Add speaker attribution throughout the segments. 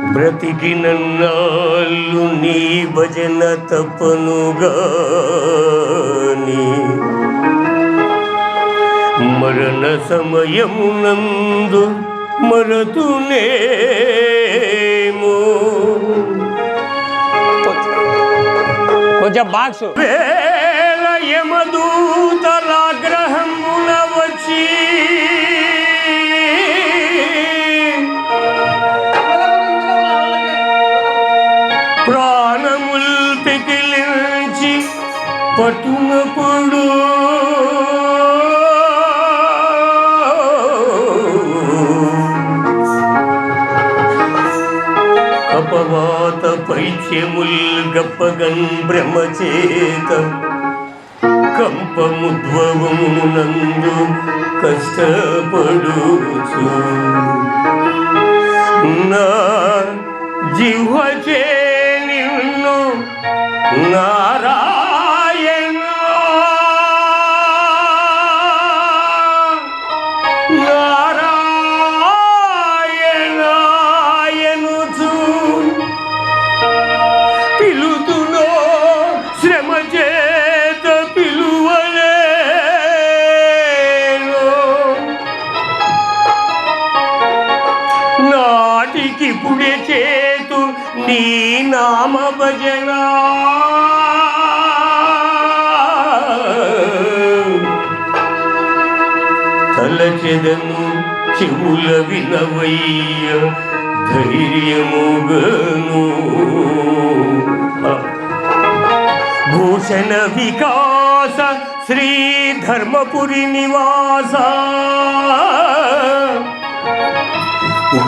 Speaker 1: బ్రతికినన్నాళ్ళు నీ భజన తపనుగాని మరణ సమయమునందు మరతునేమో.
Speaker 2: కొంచెం బాక్స్.
Speaker 1: వేల యమదూతలాగ్రహమున పట్టుకుడు అపవాత పైత్యముల్ గప్పగన్ బ్రహ్మచేత. కంపముద్భవమునందు కష్టపడుచు. నా జిహ్వచే నిన్ను నారా నీ నామ భజన. తలచెదను చెవుల వినవయ్య ధైర్యముగను భూషణ వికాస శ్రీ ధర్మపురి నివాస.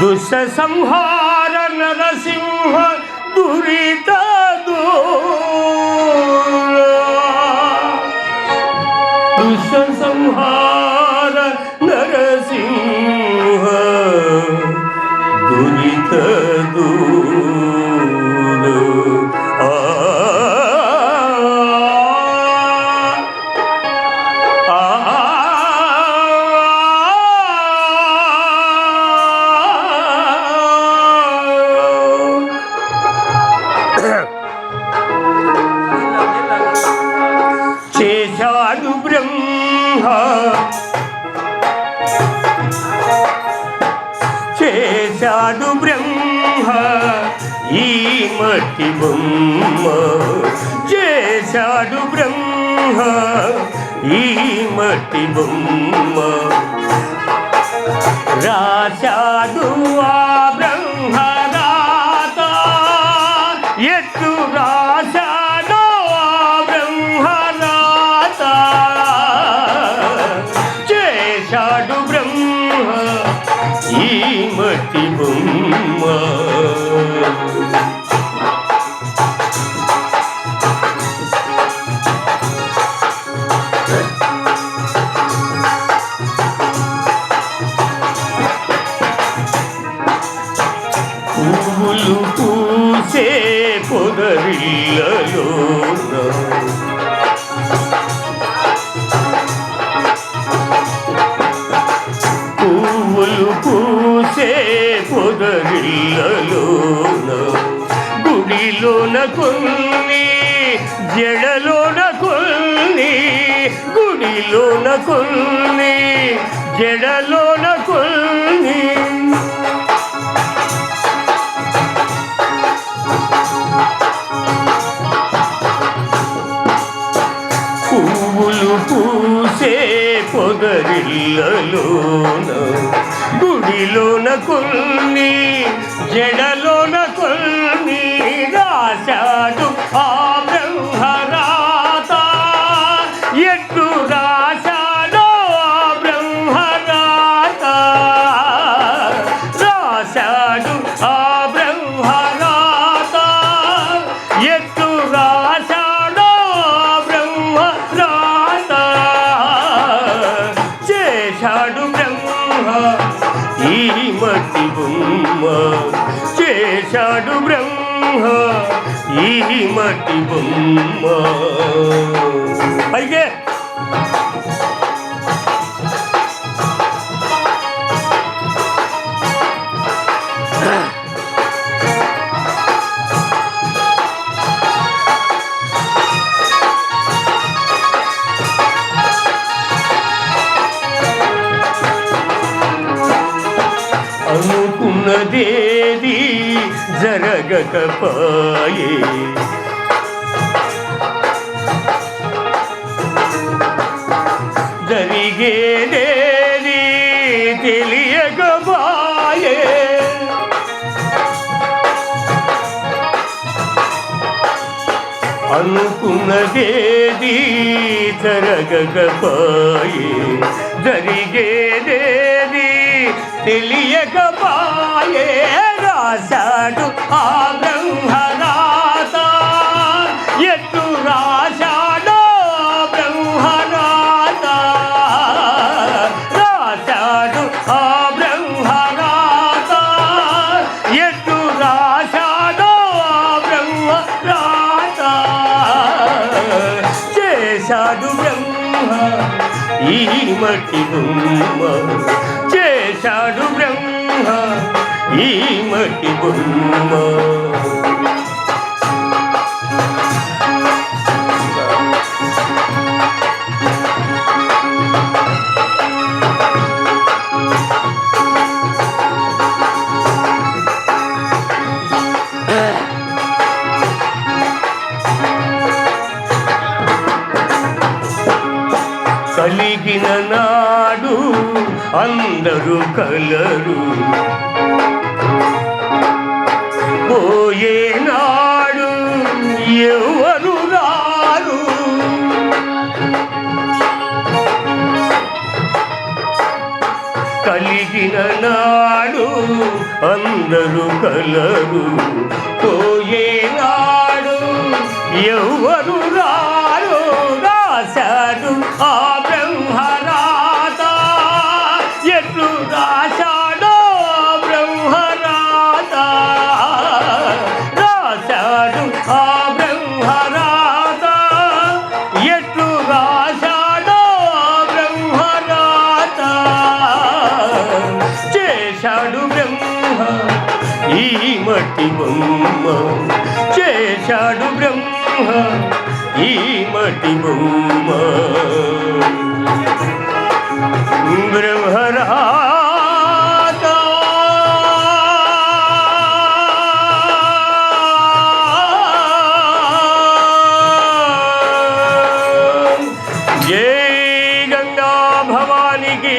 Speaker 1: దుష్ట సంహార 또한 물이 다 돌아 누션 성화 నాడు బ్రహ్మ ఈ మట్టి బొమ్మ చేశాడు బ్రహ్మ ఈ మట్టి బొమ్మ. రాశాడు ఆ బ్రహ్మ రాత ఎత్తు రాశా పువ్వులు పూసే పొదరిల్లలో గుడిలోన కొన్ని జడలోన కొన్ని గుడిలోన కొన్ని జడలోన కొన్ని పొదరిల్లలోన గుడిలోన కొన్ని జడలోన కొన్ని. చేశాడు బ్రహ్మ ఈ మట్టి బొమ్మ. పైకే. అనుకున్నదే జరగకపాయే. జరిగేదేది తెలియకపాయే. అనుకున్నదేది జరగకపాయే. జరిగేదేది తెలియకపాయే. రాశాడు ఆ బ్రహ్మరాత. ఎట్టు రాశాడో బ్రహ్మరాత. రాశాడు ఆ బ్రహ్మరాత. ఎట్టు రాశాడో ఆ బ్రహ్మరాత. చేశాడు బ్రహ్మ ఈ మట్టి చేశాడు బ్రహ్మ ఈ మటి బొమ్మ. కలిగిన నాడు అందరూ కలరు. ఏనాడు ఎవరు రారు? కలిగిన నాడు అందరూ కలరు. పోయే నాడు ఎవరు మటిబొమ్మ చేశాడు బ్రహ్మ ఈ మటి బొమ్మ. బ్రహ్మరా జై గంగా భవానికి